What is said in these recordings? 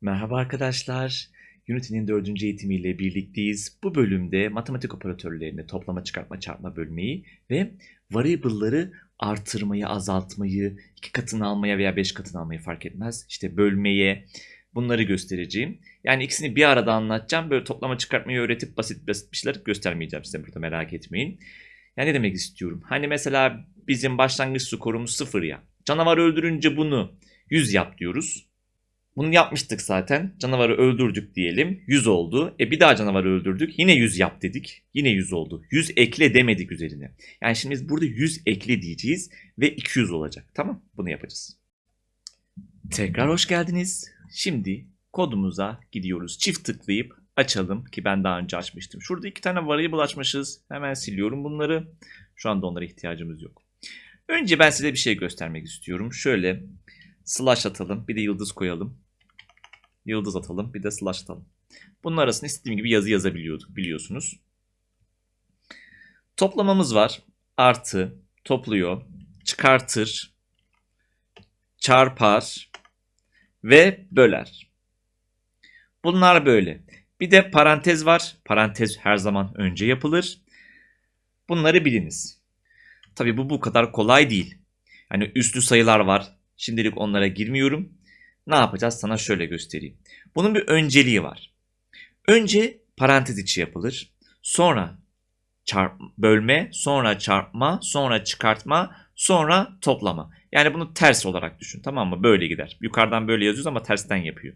Merhaba arkadaşlar. Unity'nin dördüncü eğitimiyle birlikteyiz. Bu bölümde matematik operatörlerini toplama, çıkartma, çarpma, bölmeyi ve variable'ları artırmayı, azaltmayı, iki katını almaya veya beş katını almayı fark etmez. İşte bölmeye bunları göstereceğim. Yani ikisini bir arada anlatacağım. Böyle toplama, çıkartmayı öğretip basit basit bir şeyler göstermeyeceğim size burada merak etmeyin. Yani ne demek istiyorum? Hani mesela bizim başlangıç skorumuz sıfır ya. Canavar öldürünce bunu 100 yap diyoruz. Bunu yapmıştık zaten. Canavarı öldürdük diyelim. 100 oldu. E bir daha canavarı öldürdük. Yine 100 yap dedik. Yine 100 oldu. 100 ekle demedik üzerine. Yani şimdi biz burada 100 ekle diyeceğiz ve 200 olacak. Tamam? Bunu yapacağız. Tekrar hoş geldiniz. Şimdi kodumuza gidiyoruz. Çift tıklayıp açalım ki ben daha önce açmıştım. Şurada iki tane variable açmışız. Hemen siliyorum bunları. Şu anda onlara ihtiyacımız yok. Önce ben size bir şey göstermek istiyorum. Şöyle slash atalım. Bir de yıldız koyalım. Yıldız atalım. Bir de slash atalım. Bunun arasında istediğim gibi yazı yazabiliyorduk biliyorsunuz. Toplamamız var. Artı, topluyor, çıkartır, çarpar ve böler. Bunlar böyle. Bir de parantez var. Parantez her zaman önce yapılır. Bunları biliniz. Tabi bu bu kadar kolay değil. Yani üslü sayılar var. Şimdilik onlara girmiyorum. Ne yapacağız sana şöyle göstereyim. Bunun bir önceliği var. Önce parantez içi yapılır. Sonra çarp, bölme, sonra çarpma, sonra çıkartma, sonra toplama. Yani bunu ters olarak düşün tamam mı? Böyle gider. Yukarıdan böyle yazıyoruz ama tersten yapıyor.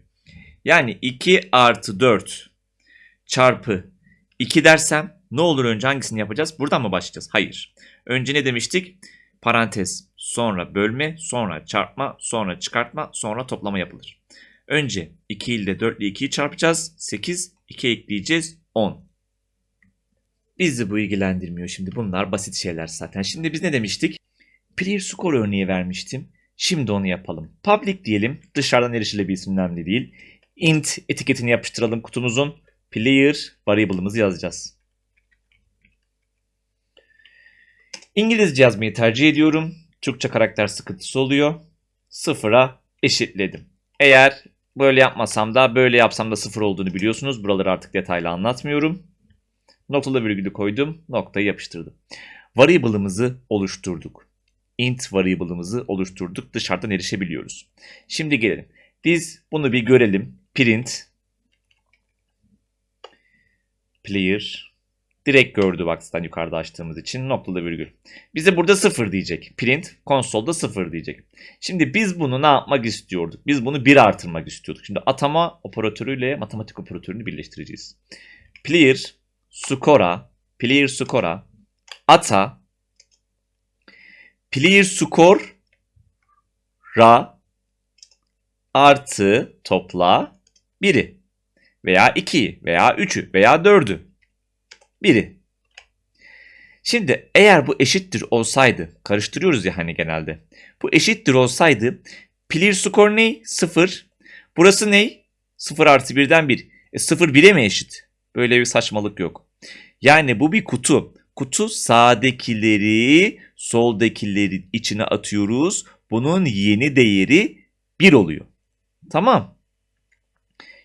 Yani 2 artı 4 çarpı 2 dersem ne olur önce hangisini yapacağız? Buradan mı başlayacağız? Hayır. Önce ne demiştik? Parantez, sonra bölme, sonra çarpma, sonra çıkartma, sonra toplama yapılır. Önce 2 ile 4 ile 2'yi çarpacağız. 8, 2 ekleyeceğiz. 10. Bizi bu ilgilendirmiyor şimdi. Bunlar basit şeyler zaten. Şimdi biz ne demiştik? Clear score örneği vermiştim. Şimdi onu yapalım. Public diyelim. Dışarıdan erişilebilsin önemli değil. Int etiketini yapıştıralım kutumuzun. Player variable'ımızı yazacağız. İngilizce yazmayı tercih ediyorum. Türkçe karakter sıkıntısı oluyor. Sıfıra eşitledim. Eğer böyle yapmasam da böyle yapsam da sıfır olduğunu biliyorsunuz. Buraları artık detaylı anlatmıyorum. Noktalı virgülü koydum. Noktayı yapıştırdım. Variable'ımızı oluşturduk. Int variable'ımızı oluşturduk. Dışarıdan erişebiliyoruz. Şimdi gelelim. Biz bunu bir görelim. Print player direkt gördü zaten yukarıda açtığımız için noktalı virgül. Bize burada sıfır diyecek. Print konsolda sıfır diyecek. Şimdi biz bunu ne yapmak istiyorduk? Biz bunu bir artırmak istiyorduk. Şimdi atama operatörüyle matematik operatörünü birleştireceğiz. Player score'a player score'a ata player score ra artı topla 1'i veya 2'yi veya 3'ü veya 4'ü. Biri. Şimdi eğer bu eşittir olsaydı, karıştırıyoruz ya hani genelde. Bu eşittir olsaydı clear score ne? 0. Burası ne? 0 artı 1'den 1. E 0 1'e mi eşit? Böyle bir saçmalık yok. Yani bu bir kutu. Kutu sağdakileri soldakilerin içine atıyoruz. Bunun yeni değeri 1 oluyor. Tamam.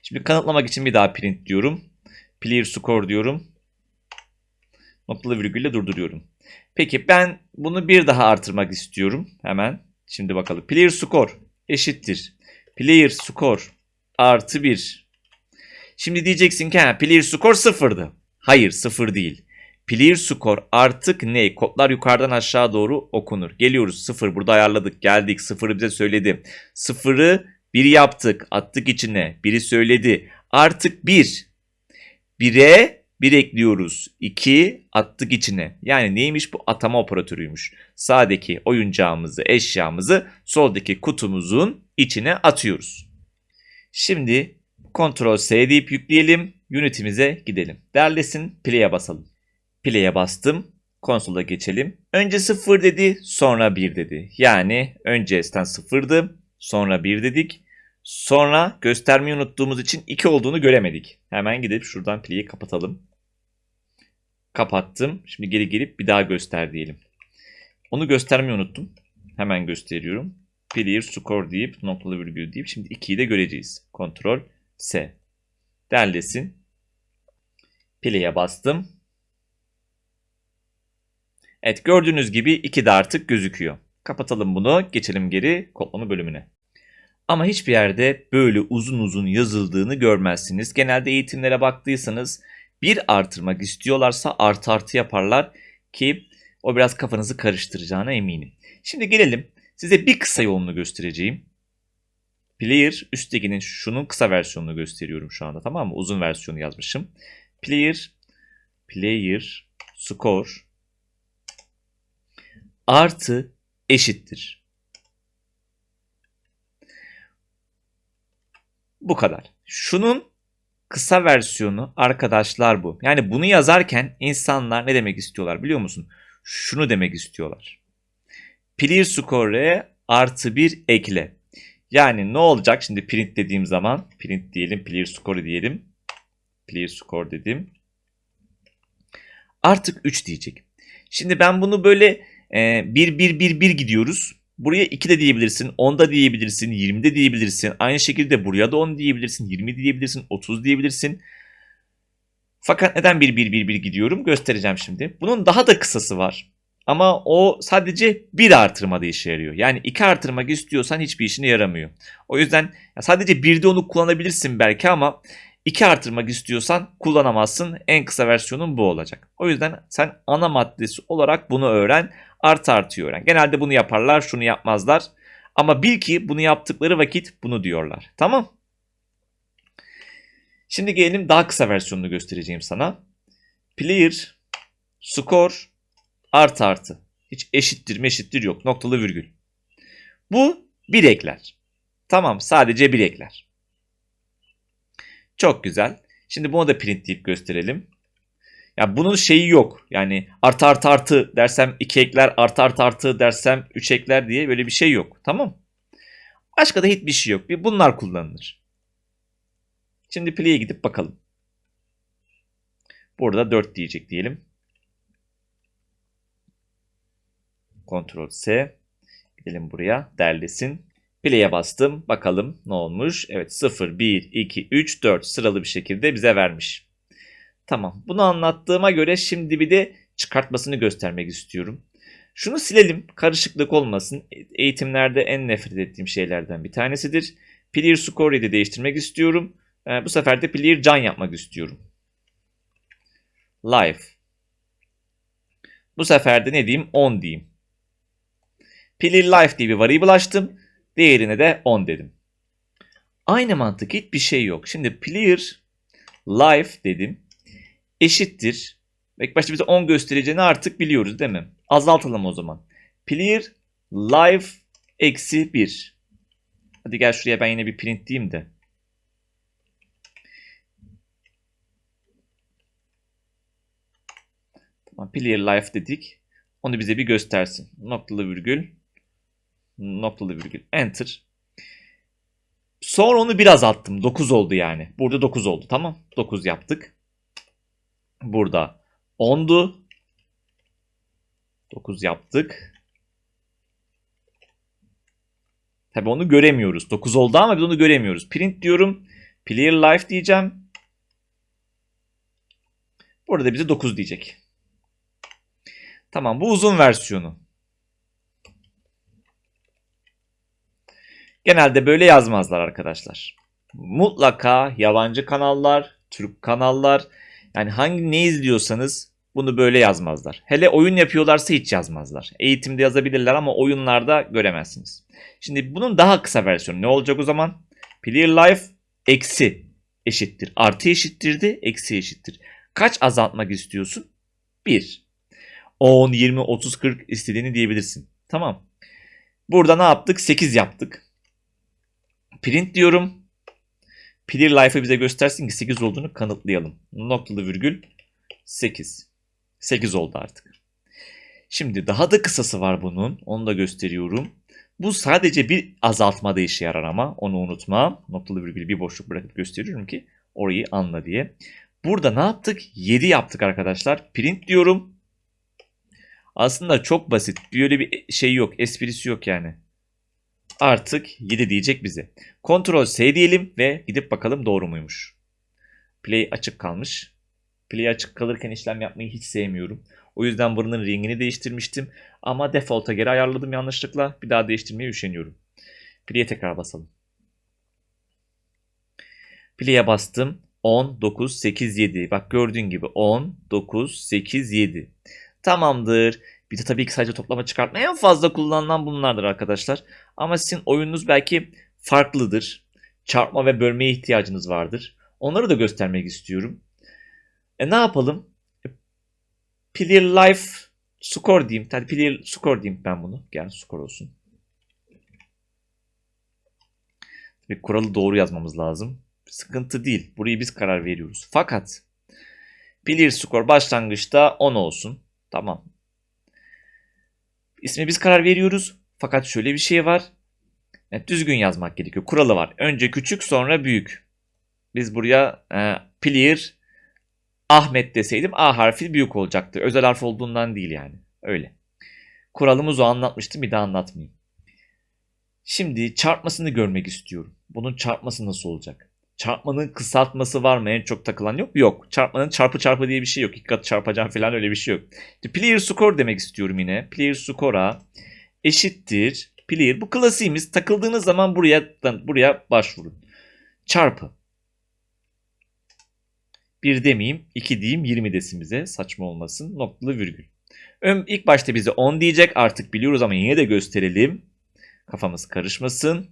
Şimdi kanıtlamak için bir daha print diyorum. Clear score diyorum. Noktalı virgülle durduruyorum. Peki ben bunu bir daha artırmak istiyorum. Hemen. Şimdi bakalım. Player score eşittir. Player score artı 1. Şimdi diyeceksin ki ha, player score sıfırdı. Hayır sıfır değil. Player score artık ne? Kodlar yukarıdan aşağı doğru okunur. Geliyoruz sıfır burada ayarladık geldik sıfırı bize söyledi. Sıfırı bir yaptık attık içine biri söyledi. Artık bir. Bire 1 ekliyoruz. 2 attık içine. Yani neymiş bu atama operatörüymüş. Sağdaki oyuncağımızı, eşyamızı soldaki kutumuzun içine atıyoruz. Şimdi Ctrl S deyip yükleyelim. Unity'mize gidelim. Derlesin. Play'e basalım. Play'e bastım. Konsola geçelim. Önce 0 dedi, sonra 1 dedi. Yani önce S'ten 0'dı, sonra 1 dedik. Sonra göstermeyi unuttuğumuz için 2 olduğunu göremedik. Hemen gidip şuradan play'i kapatalım. Kapattım. Şimdi geri gelip bir daha göster diyelim. Onu göstermeyi unuttum. Hemen gösteriyorum. clear score deyip noktalı virgül deyip şimdi 2'yi de göreceğiz. Ctrl S. Derlesin. Play'e bastım. Evet gördüğünüz gibi 2 de artık gözüküyor. Kapatalım bunu. Geçelim geri kodlama bölümüne. Ama hiçbir yerde böyle uzun uzun yazıldığını görmezsiniz. Genelde eğitimlere baktıysanız bir artırmak istiyorlarsa artı artı yaparlar ki o biraz kafanızı karıştıracağına eminim. Şimdi gelelim size bir kısa yolunu göstereceğim. Player üsttekinin şunun kısa versiyonunu gösteriyorum şu anda tamam mı? Uzun versiyonu yazmışım. Player player score artı eşittir. Bu kadar. Şunun kısa versiyonu arkadaşlar bu. Yani bunu yazarken insanlar ne demek istiyorlar biliyor musun? Şunu demek istiyorlar. Clear score'e artı bir ekle. Yani ne olacak şimdi print dediğim zaman print diyelim clear score diyelim. Clear score dedim. Artık 3 diyecek. Şimdi ben bunu böyle 1 1 1 1 gidiyoruz. Buraya 2 de diyebilirsin, 10 da diyebilirsin, 20 de diyebilirsin. Aynı şekilde buraya da 10 diyebilirsin, 20 diyebilirsin, 30 diyebilirsin. Fakat neden 1 1 1 1 gidiyorum göstereceğim şimdi. Bunun daha da kısası var. Ama o sadece bir artırmada işe yarıyor. Yani iki artırmak istiyorsan hiçbir işine yaramıyor. O yüzden sadece bir de onu kullanabilirsin belki ama iki artırmak istiyorsan kullanamazsın. En kısa versiyonun bu olacak. O yüzden sen ana maddesi olarak bunu öğren. Artı artıyı öğren. Genelde bunu yaparlar, şunu yapmazlar. Ama bil ki bunu yaptıkları vakit bunu diyorlar. Tamam. Şimdi gelelim daha kısa versiyonunu göstereceğim sana. Player, score, artı artı. Hiç eşittir meşittir yok. Noktalı virgül. Bu bir ekler. Tamam sadece bir ekler. Çok güzel. Şimdi bunu da print deyip gösterelim. Ya bunun şeyi yok. Yani artı artı artı dersem 2 ekler, artı artı artı dersem 3 ekler diye böyle bir şey yok. Tamam. Başka da hiçbir şey yok. Bir bunlar kullanılır. Şimdi play'e gidip bakalım. Burada 4 diyecek diyelim. Ctrl S. Gidelim buraya. Derlesin. Play'e bastım. Bakalım ne olmuş. Evet 0, 1, 2, 3, 4 sıralı bir şekilde bize vermiş. Tamam. Bunu anlattığıma göre şimdi bir de çıkartmasını göstermek istiyorum. Şunu silelim. Karışıklık olmasın. Eğitimlerde en nefret ettiğim şeylerden bir tanesidir. Clear Score'yi de değiştirmek istiyorum. Ee, bu sefer de Clear Can yapmak istiyorum. Live. Bu sefer de ne diyeyim? 10 diyeyim. Clear Life diye bir variable açtım. Değerine de 10 dedim. Aynı mantık hiçbir şey yok. Şimdi clear life dedim. Eşittir. İlk başta bize 10 göstereceğini artık biliyoruz değil mi? Azaltalım o zaman. Clear life eksi 1. Hadi gel şuraya ben yine bir print diyeyim de. Tamam, clear life dedik. Onu bize bir göstersin. Noktalı virgül noktalı virgül enter. Sonra onu biraz attım. 9 oldu yani. Burada 9 oldu. Tamam. 9 yaptık. Burada 10'du. 9 yaptık. Tabi onu göremiyoruz. 9 oldu ama biz onu göremiyoruz. Print diyorum. Clear life diyeceğim. Burada bize 9 diyecek. Tamam bu uzun versiyonu. Genelde böyle yazmazlar arkadaşlar. Mutlaka yabancı kanallar, Türk kanallar yani hangi ne izliyorsanız bunu böyle yazmazlar. Hele oyun yapıyorlarsa hiç yazmazlar. Eğitimde yazabilirler ama oyunlarda göremezsiniz. Şimdi bunun daha kısa versiyonu ne olacak o zaman? Player life eksi eşittir. Artı eşittirdi, eksi eşittir. Kaç azaltmak istiyorsun? 1. 10, 20, 30, 40 istediğini diyebilirsin. Tamam. Burada ne yaptık? 8 yaptık. Print diyorum. Clear Life'ı bize göstersin ki 8 olduğunu kanıtlayalım. Noktalı virgül 8. 8 oldu artık. Şimdi daha da kısası var bunun. Onu da gösteriyorum. Bu sadece bir azaltmada işe yarar ama onu unutma. Noktalı virgül bir boşluk bırakıp gösteriyorum ki orayı anla diye. Burada ne yaptık? 7 yaptık arkadaşlar. Print diyorum. Aslında çok basit. Böyle bir şey yok. Esprisi yok yani. Artık 7 diyecek bize. Ctrl S diyelim ve gidip bakalım doğru muymuş. Play açık kalmış. Play açık kalırken işlem yapmayı hiç sevmiyorum. O yüzden buranın rengini değiştirmiştim. Ama default'a geri ayarladım yanlışlıkla. Bir daha değiştirmeye üşeniyorum. Play'e tekrar basalım. Play'e bastım. 10, 9, 8, 7. Bak gördüğün gibi 10, 9, 8, 7. Tamamdır. Bir de tabii ki sadece toplama çıkartma en fazla kullanılan bunlardır arkadaşlar. Ama sizin oyununuz belki farklıdır. Çarpma ve bölmeye ihtiyacınız vardır. Onları da göstermek istiyorum. E ne yapalım? E, Clear life score diyeyim. Hadi clear score diyeyim ben bunu. Gel score olsun. Ve kuralı doğru yazmamız lazım. Sıkıntı değil. Burayı biz karar veriyoruz. Fakat clear score başlangıçta 10 olsun. Tamam. İsmi biz karar veriyoruz. Fakat şöyle bir şey var. Yani düzgün yazmak gerekiyor. Kuralı var. Önce küçük sonra büyük. Biz buraya e, clear Ahmet deseydim A harfi büyük olacaktı. Özel harf olduğundan değil yani. Öyle. Kuralımız o anlatmıştım bir daha anlatmayayım. Şimdi çarpmasını görmek istiyorum. Bunun çarpması nasıl olacak? Çarpmanın kısaltması var mı? En çok takılan yok. Yok. Çarpmanın çarpı çarpı diye bir şey yok. İki kat çarpacağım falan öyle bir şey yok. İşte player score demek istiyorum yine. Player score'a eşittir. Player. Bu klasiğimiz. Takıldığınız zaman buraya buraya başvurun. Çarpı. 1 demeyeyim, 2 diyeyim 20 desimize saçma olmasın. Noktalı virgül. Ön, ilk başta bize 10 diyecek artık biliyoruz ama yine de gösterelim. Kafamız karışmasın.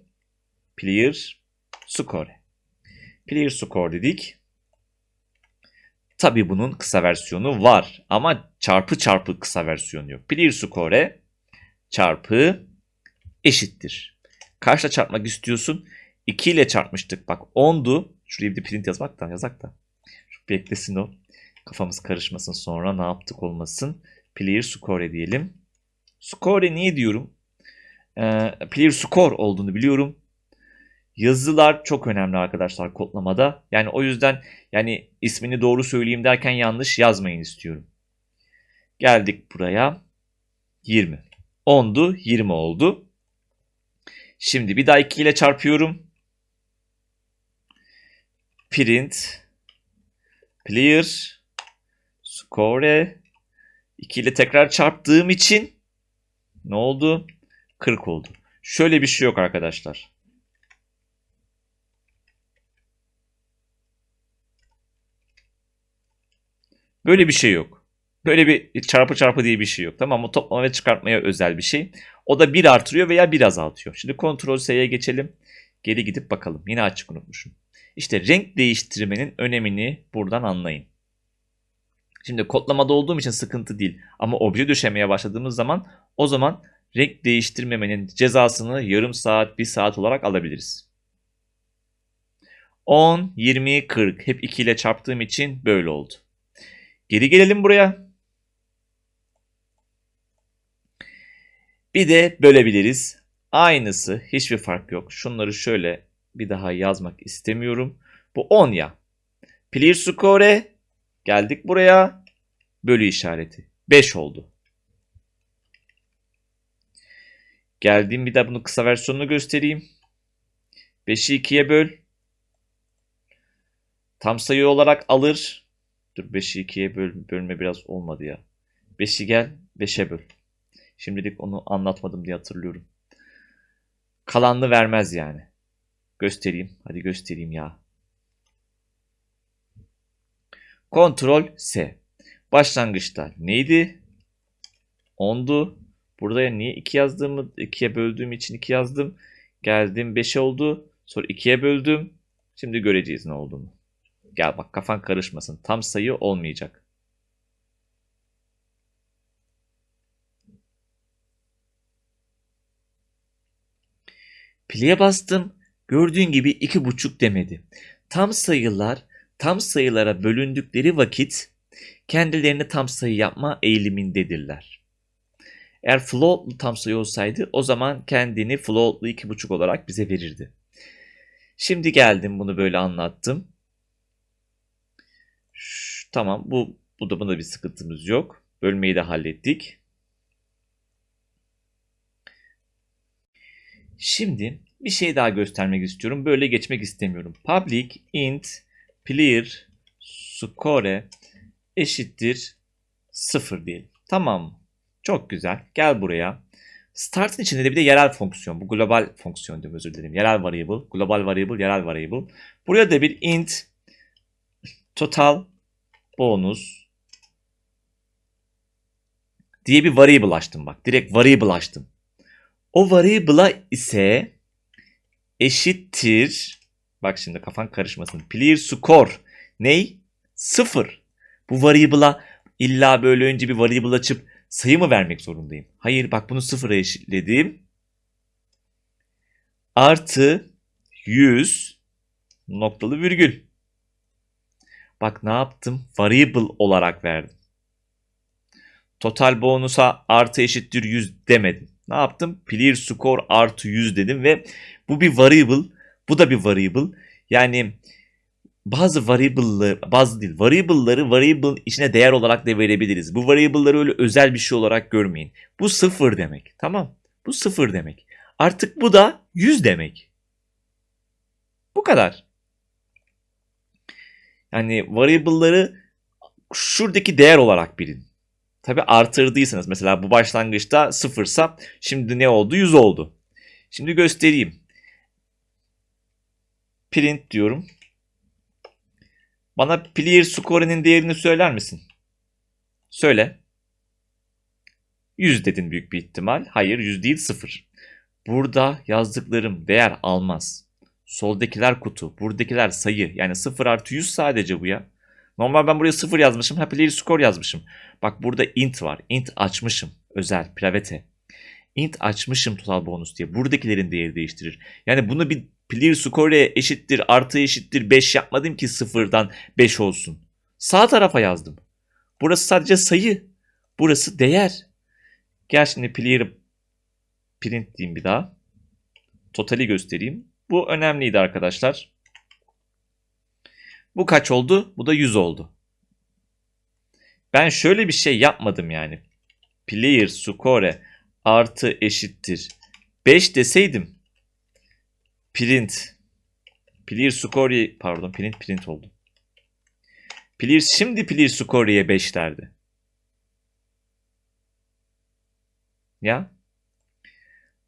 Player score. Player score dedik. Tabi bunun kısa versiyonu var ama çarpı çarpı kısa versiyonu yok. Player score çarpı eşittir. Kaçla çarpmak istiyorsun? 2 ile çarpmıştık. Bak 10'du. Şuraya bir de print yazmak da yazak da. Beklesin o. Kafamız karışmasın sonra ne yaptık olmasın. Player score diyelim. Score niye diyorum? Ee, player score olduğunu biliyorum. Yazılar çok önemli arkadaşlar kodlamada. Yani o yüzden yani ismini doğru söyleyeyim derken yanlış yazmayın istiyorum. Geldik buraya. 20. 10'du 20 oldu. Şimdi bir daha 2 ile çarpıyorum. Print Player score 2 ile tekrar çarptığım için ne oldu? 40 oldu. Şöyle bir şey yok arkadaşlar. Böyle bir şey yok. Böyle bir çarpı çarpı diye bir şey yok. Tamam mı? Toplama ve çıkartmaya özel bir şey. O da 1 artırıyor veya 1 azaltıyor. Şimdi Ctrl S'ye geçelim. Geri gidip bakalım. Yine açık unutmuşum. İşte renk değiştirmenin önemini buradan anlayın. Şimdi kodlamada olduğum için sıkıntı değil. Ama obje döşemeye başladığımız zaman o zaman renk değiştirmemenin cezasını yarım saat, bir saat olarak alabiliriz. 10, 20, 40 hep 2 ile çarptığım için böyle oldu. Geri gelelim buraya. Bir de bölebiliriz. Aynısı hiçbir fark yok. Şunları şöyle bir daha yazmak istemiyorum. Bu 10 ya. Clear score geldik buraya. Bölü işareti. 5 oldu. Geldiğim bir de bunu kısa versiyonunu göstereyim. 5'i 2'ye böl. Tam sayı olarak alır. Dur 5'i 2'ye böl, bölme biraz olmadı ya. 5'i gel 5'e böl. Şimdilik onu anlatmadım diye hatırlıyorum. Kalanını vermez yani. Göstereyim. Hadi göstereyim ya. Ctrl S. Başlangıçta neydi? 10'du. Burada niye 2 yazdığımı 2'ye böldüğüm için 2 yazdım. Geldim 5 oldu. Sonra 2'ye böldüm. Şimdi göreceğiz ne olduğunu. Gel bak kafan karışmasın. Tam sayı olmayacak. Play'e bastım. Gördüğün gibi iki buçuk demedi. Tam sayılar tam sayılara bölündükleri vakit kendilerini tam sayı yapma eğilimindedirler. Eğer floatlu tam sayı olsaydı o zaman kendini floatlu iki buçuk olarak bize verirdi. Şimdi geldim bunu böyle anlattım. Tamam bu bu da bunda bir sıkıntımız yok. Bölmeyi de hallettik. Şimdi bir şey daha göstermek istiyorum. Böyle geçmek istemiyorum. Public int clear score eşittir 0 diyelim. Tamam? Çok güzel. Gel buraya. Start'ın içinde de bir de yerel fonksiyon. Bu global fonksiyon diyorum özür dilerim. Yerel variable, global variable, yerel variable. Buraya da bir int total bonus diye bir variable açtım bak. Direkt variable açtım. O variable'a ise eşittir. Bak şimdi kafan karışmasın. Clear score. Ney? Sıfır. Bu variable'a illa böyle önce bir variable açıp sayı mı vermek zorundayım? Hayır bak bunu sıfıra eşitledim. Artı 100 noktalı virgül. Bak ne yaptım? Variable olarak verdim. Total bonusa artı eşittir 100 demedim. Ne yaptım? Clear score artı 100 dedim ve bu bir variable. Bu da bir variable. Yani bazı variable'ları, bazı değil, variable'ları variable içine değer olarak da verebiliriz. Bu variable'ları öyle özel bir şey olarak görmeyin. Bu sıfır demek. Tamam. Bu sıfır demek. Artık bu da 100 demek. Bu kadar. Yani variable'ları şuradaki değer olarak bilin. Tabi artırdıysanız mesela bu başlangıçta sıfırsa şimdi ne oldu? 100 oldu. Şimdi göstereyim. Print diyorum. Bana clear score'nin değerini söyler misin? Söyle. 100 dedin büyük bir ihtimal. Hayır 100 değil 0. Burada yazdıklarım değer almaz. Soldakiler kutu, buradakiler sayı. Yani 0 artı 100 sadece bu ya. Normal ben buraya 0 yazmışım. Ha player score yazmışım. Bak burada int var. Int açmışım. Özel, private. Int açmışım total bonus diye. Buradakilerin değeri değiştirir. Yani bunu bir player score eşittir, artı eşittir 5 yapmadım ki sıfırdan 5 olsun. Sağ tarafa yazdım. Burası sadece sayı. Burası değer. Gel şimdi player print diyeyim bir daha. Totali göstereyim. Bu önemliydi arkadaşlar. Bu kaç oldu? Bu da 100 oldu. Ben şöyle bir şey yapmadım yani. Player score artı eşittir 5 deseydim print player score pardon print print oldu. Player şimdi player score'ye 5 derdi. Ya.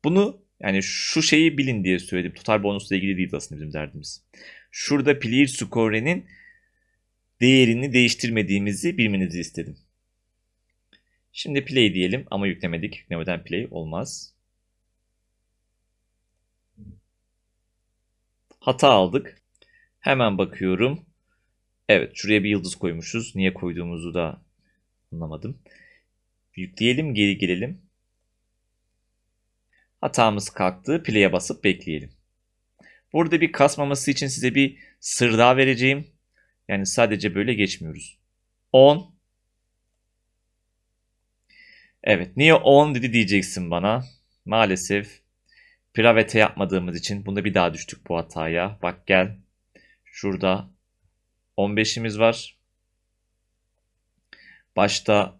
Bunu yani şu şeyi bilin diye söyledim. Total bonusla ilgili değil aslında bizim derdimiz. Şurada player score'nin değerini değiştirmediğimizi bilmenizi istedim. Şimdi play diyelim ama yüklemedik. Yüklemeden play olmaz. Hata aldık. Hemen bakıyorum. Evet şuraya bir yıldız koymuşuz. Niye koyduğumuzu da anlamadım. Yükleyelim geri gelelim. Hatamız kalktı. Play'e basıp bekleyelim. Burada bir kasmaması için size bir sır daha vereceğim. Yani sadece böyle geçmiyoruz. 10. Evet niye 10 dedi diyeceksin bana. Maalesef Pravete yapmadığımız için bunda bir daha düştük bu hataya. Bak gel. Şurada 15'imiz var. Başta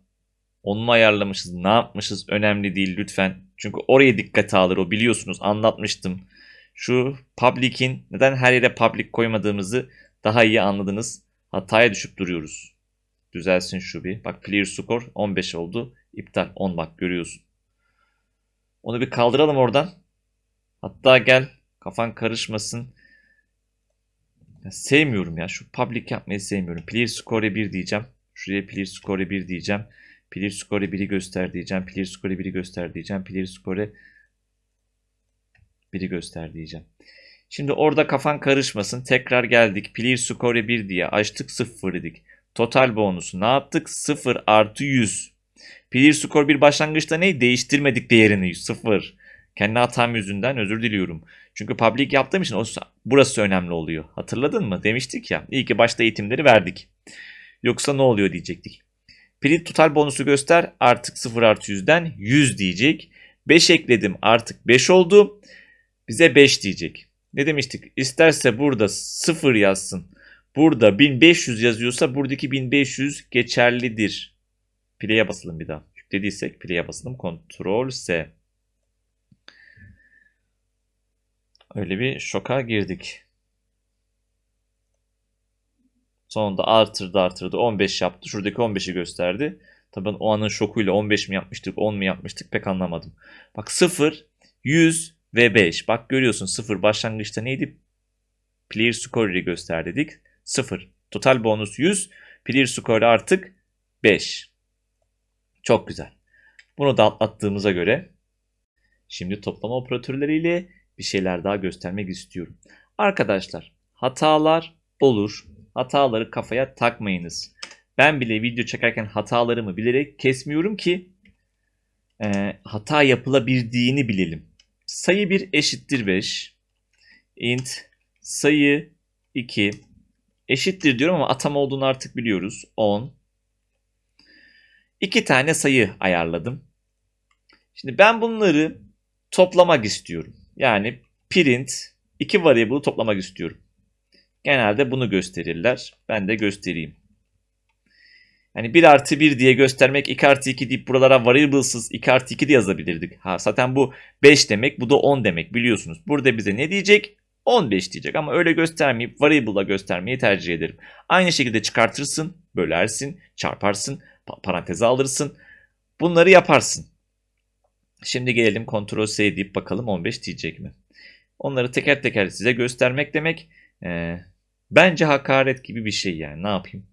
onu mu ayarlamışız, ne yapmışız önemli değil lütfen. Çünkü oraya dikkate alır o biliyorsunuz anlatmıştım. Şu public'in neden her yere public koymadığımızı daha iyi anladınız. Hataya düşüp duruyoruz. Düzelsin şu bir. Bak clear score 15 oldu. İptal 10 bak görüyorsun. Onu bir kaldıralım oradan. Hatta gel kafan karışmasın. Ya sevmiyorum ya. Şu public yapmayı sevmiyorum. Clear score 1 diyeceğim. Şuraya clear score 1 diyeceğim. Clear score 1'i göster diyeceğim. Clear score 1'i göster diyeceğim. Clear score 1'i göster diyeceğim. Şimdi orada kafan karışmasın. Tekrar geldik. Clear score 1 diye açtık 0 dedik. Total bonusu ne yaptık? 0 artı 100. Clear score 1 başlangıçta ne? Değiştirmedik değerini 0. Kendi hatam yüzünden özür diliyorum. Çünkü public yaptığım için burası önemli oluyor. Hatırladın mı? Demiştik ya. İyi ki başta eğitimleri verdik. Yoksa ne oluyor diyecektik. Print total bonusu göster. Artık 0 artı 100'den 100 diyecek. 5 ekledim artık 5 oldu. Bize 5 diyecek. Ne demiştik? İsterse burada 0 yazsın. Burada 1500 yazıyorsa buradaki 1500 geçerlidir. Play'e basalım bir daha. Yüklediysek play'e basalım. Ctrl S. Öyle bir şoka girdik. Sonunda artırdı artırdı 15 yaptı. Şuradaki 15'i gösterdi. Tabii ben o anın şokuyla 15 mi yapmıştık 10 mu yapmıştık pek anlamadım. Bak 0, 100 ve 5. Bak görüyorsun 0 başlangıçta neydi? Player score'ı göster dedik. 0. Total bonus 100. Player score artık 5. Çok güzel. Bunu da atlattığımıza göre şimdi toplama operatörleriyle bir şeyler daha göstermek istiyorum. Arkadaşlar hatalar olur. Hataları kafaya takmayınız. Ben bile video çekerken hatalarımı bilerek kesmiyorum ki e, hata yapılabildiğini bilelim. Sayı 1 eşittir 5. int sayı 2 eşittir diyorum ama atama olduğunu artık biliyoruz. 10. İki tane sayı ayarladım. Şimdi ben bunları toplamak istiyorum. Yani print iki variable'ı toplamak istiyorum. Genelde bunu gösterirler. Ben de göstereyim. Yani 1 artı 1 diye göstermek 2 artı 2 deyip buralara variablesız 2 artı 2 de yazabilirdik. Ha, zaten bu 5 demek bu da 10 demek biliyorsunuz. Burada bize ne diyecek? 15 diyecek ama öyle göstermeyip variable'la göstermeyi tercih ederim. Aynı şekilde çıkartırsın, bölersin, çarparsın, paranteze alırsın. Bunları yaparsın. Şimdi gelelim Ctrl S deyip bakalım 15 diyecek mi? Onları teker teker size göstermek demek e, bence hakaret gibi bir şey yani ne yapayım?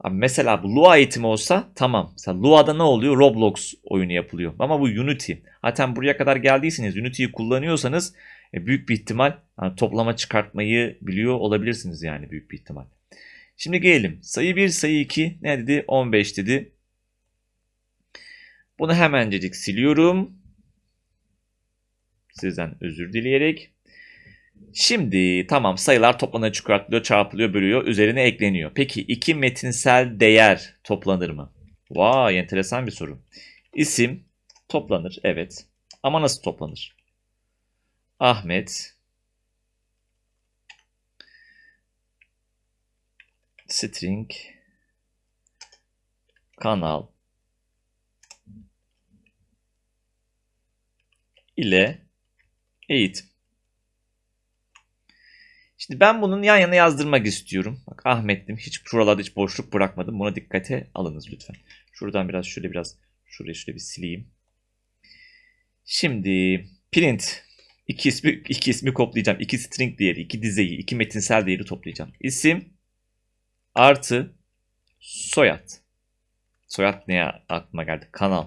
Abi mesela bu Lua eğitimi olsa tamam. Mesela Lua'da ne oluyor? Roblox oyunu yapılıyor. Ama bu Unity. Zaten buraya kadar geldiyseniz Unity'yi kullanıyorsanız e, büyük bir ihtimal yani toplama çıkartmayı biliyor olabilirsiniz yani büyük bir ihtimal. Şimdi gelelim. Sayı 1, sayı 2 ne dedi? 15 dedi. Bunu hemencecik siliyorum. Sizden özür dileyerek. Şimdi tamam sayılar toplanıyor, çıkartılıyor, çarpılıyor, bölüyor, üzerine ekleniyor. Peki iki metinsel değer toplanır mı? Vay enteresan bir soru. İsim toplanır evet. Ama nasıl toplanır? Ahmet string kanal ile eğitim. Şimdi ben bunun yan yana yazdırmak istiyorum. Bak Ahmet'tim. Hiç buralarda hiç boşluk bırakmadım. Buna dikkate alınız lütfen. Şuradan biraz şöyle biraz şurayı şöyle bir sileyim. Şimdi print iki ismi iki ismi koplayacağım. İki string değeri, iki dizeyi, iki metinsel değeri toplayacağım. İsim artı soyad. Soyad neye aklıma geldi? Kanal.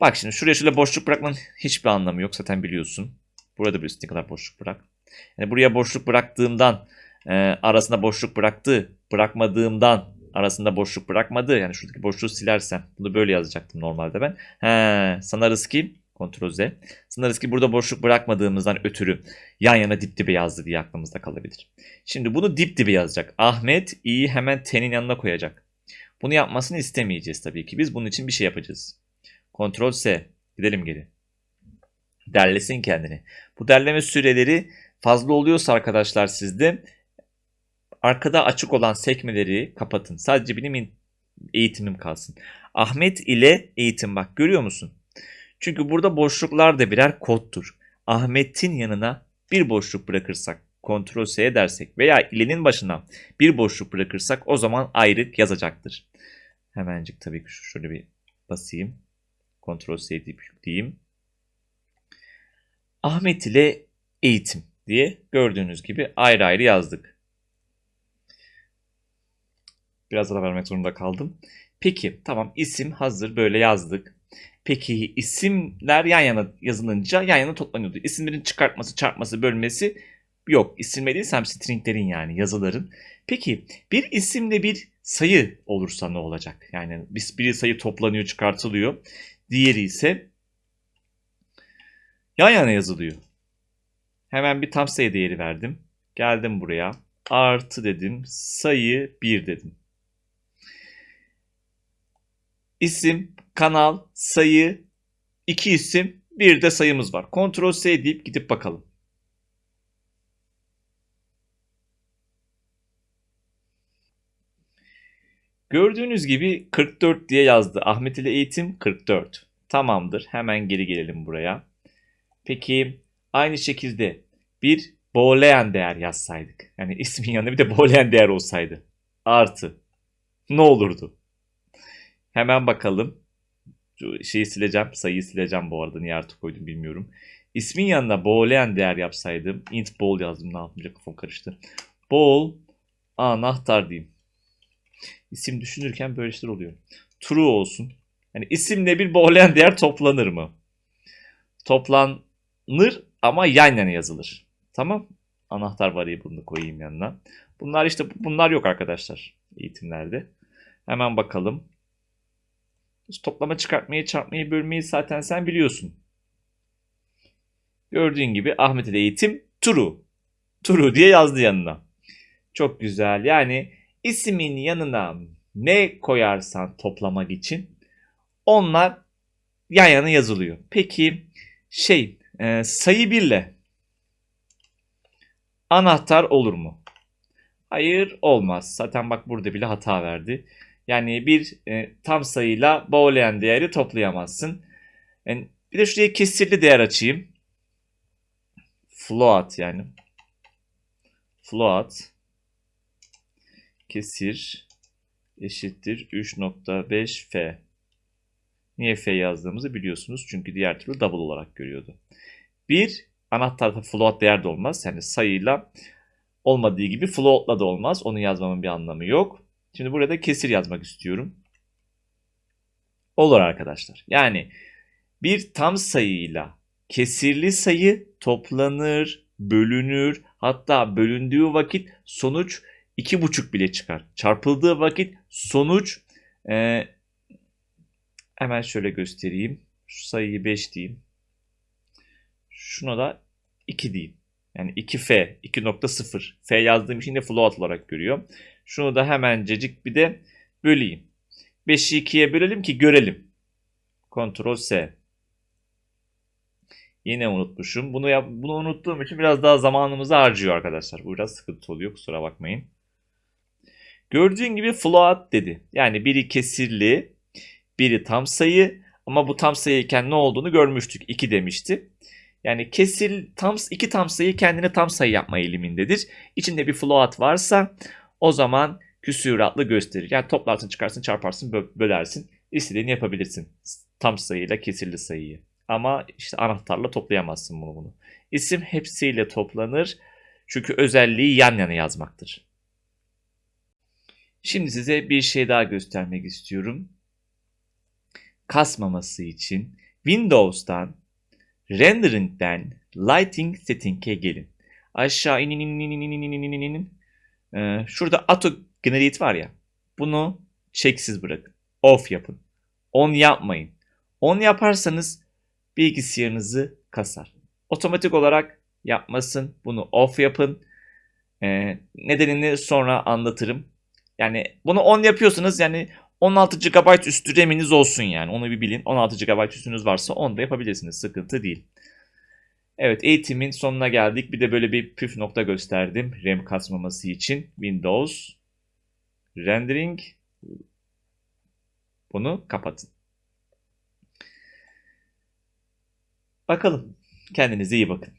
Bak şimdi şuraya şöyle boşluk bırakmanın hiçbir anlamı yok zaten biliyorsun. Burada bir ne kadar boşluk bırak. Yani buraya boşluk bıraktığımdan e, arasında boşluk bıraktı, bırakmadığımdan arasında boşluk bırakmadı. Yani şuradaki boşluğu silersem bunu böyle yazacaktım normalde ben. He, sanarız ki Ctrl Z. Sanarız ki burada boşluk bırakmadığımızdan ötürü yan yana dip dibe yazdı diye aklımızda kalabilir. Şimdi bunu dip dibe yazacak. Ahmet i'yi hemen t'nin yanına koyacak. Bunu yapmasını istemeyeceğiz tabii ki. Biz bunun için bir şey yapacağız. Ctrl S. Gidelim geri. Derlesin kendini. Bu derleme süreleri fazla oluyorsa arkadaşlar sizde arkada açık olan sekmeleri kapatın. Sadece benim eğitimim kalsın. Ahmet ile eğitim bak görüyor musun? Çünkü burada boşluklar da birer kodtur. Ahmet'in yanına bir boşluk bırakırsak Ctrl S dersek veya ilenin başına bir boşluk bırakırsak o zaman ayrık yazacaktır. Hemencik tabii ki şöyle bir basayım. Ctrl C deyip yükleyeyim. Ahmet ile eğitim diye gördüğünüz gibi ayrı ayrı yazdık. Biraz ara vermek zorunda kaldım. Peki tamam isim hazır böyle yazdık. Peki isimler yan yana yazılınca yan yana toplanıyordu. İsimlerin çıkartması, çarpması, bölmesi yok. İsimleri değilsem stringlerin yani yazıların. Peki bir isimle bir sayı olursa ne olacak? Yani bir sayı toplanıyor, çıkartılıyor. Diğeri ise yan yana yazılıyor. Hemen bir tam sayı değeri verdim. Geldim buraya. Artı dedim. Sayı 1 dedim. İsim, kanal, sayı, iki isim, bir de sayımız var. Ctrl S deyip gidip bakalım. Gördüğünüz gibi 44 diye yazdı. Ahmet ile eğitim 44. Tamamdır. Hemen geri gelelim buraya. Peki aynı şekilde bir boolean değer yazsaydık. Yani ismin yanında bir de boolean değer olsaydı. Artı. Ne olurdu? Hemen bakalım. Şu şeyi sileceğim. Sayıyı sileceğim bu arada. Niye artı koydum bilmiyorum. İsmin yanına boolean değer yapsaydım. int bool yazdım. Ne yapmayacak kafam karıştı. Bool anahtar diyeyim. İsim düşünürken böyle şeyler oluyor. True olsun. Yani isimle bir boolean değer toplanır mı? Toplanır ama yan yana yazılır. Tamam. Anahtar variable'ını koyayım yanına. Bunlar işte bunlar yok arkadaşlar eğitimlerde. Hemen bakalım. Toplama çıkartmayı, çarpmayı, bölmeyi zaten sen biliyorsun. Gördüğün gibi Ahmet'e de eğitim true. True diye yazdı yanına. Çok güzel. Yani ismin yanına ne koyarsan toplamak için onlar yan yana yazılıyor. Peki şey e, sayı 1 ile anahtar olur mu? Hayır olmaz. Zaten bak burada bile hata verdi. Yani bir e, tam sayıyla boolean değeri toplayamazsın. Yani bir de şuraya kesirli değer açayım. Float yani. Float kesir eşittir 3.5 f. Niye f yazdığımızı biliyorsunuz. Çünkü diğer türlü double olarak görüyordu. Bir anahtarda float değer de olmaz. Yani sayıyla olmadığı gibi float'la da olmaz. Onu yazmamın bir anlamı yok. Şimdi burada kesir yazmak istiyorum. Olur arkadaşlar. Yani bir tam sayıyla kesirli sayı toplanır, bölünür. Hatta bölündüğü vakit sonuç 2,5 bile çıkar. Çarpıldığı vakit sonuç hemen şöyle göstereyim. Şu sayıyı 5 diyeyim. Şuna da 2 diyeyim. Yani 2F, 2.0. F yazdığım için de float olarak görüyor. Şunu da hemencecik bir de böleyim. 5'i 2'ye bölelim ki görelim. Ctrl S. Yine unutmuşum. Bunu yap bunu unuttuğum için biraz daha zamanımızı harcıyor arkadaşlar. Bu biraz sıkıntı oluyor. Kusura bakmayın. Gördüğün gibi float dedi. Yani biri kesirli, biri tam sayı ama bu tam sayıyken ne olduğunu görmüştük. 2 demişti. Yani kesir tam iki tam sayı kendine tam sayı yapma eğilimindedir. İçinde bir float varsa o zaman küsuratlı gösterir. Yani toplarsın, çıkarsın, çarparsın, bö bölersin. İstediğini yapabilirsin. Tam sayıyla kesirli sayıyı. Ama işte anahtarla toplayamazsın bunu bunu. İsim hepsiyle toplanır. Çünkü özelliği yan yana yazmaktır. Şimdi size bir şey daha göstermek istiyorum kasmaması için Windows'tan Rendering'den Lighting Setting'e gelin. Aşağı inin inin inin inin inin inin inin. Ee, şurada Auto Generate var ya. Bunu çeksiz bırakın. Off yapın. On yapmayın. On yaparsanız bilgisayarınızı kasar. Otomatik olarak yapmasın. Bunu off yapın. Ee, nedenini sonra anlatırım. Yani bunu on yapıyorsanız yani 16 GB üstü RAM'iniz olsun yani. Onu bir bilin. 16 GB üstünüz varsa onu da yapabilirsiniz. Sıkıntı değil. Evet eğitimin sonuna geldik. Bir de böyle bir püf nokta gösterdim. RAM kasmaması için. Windows Rendering bunu kapatın. Bakalım. Kendinize iyi bakın.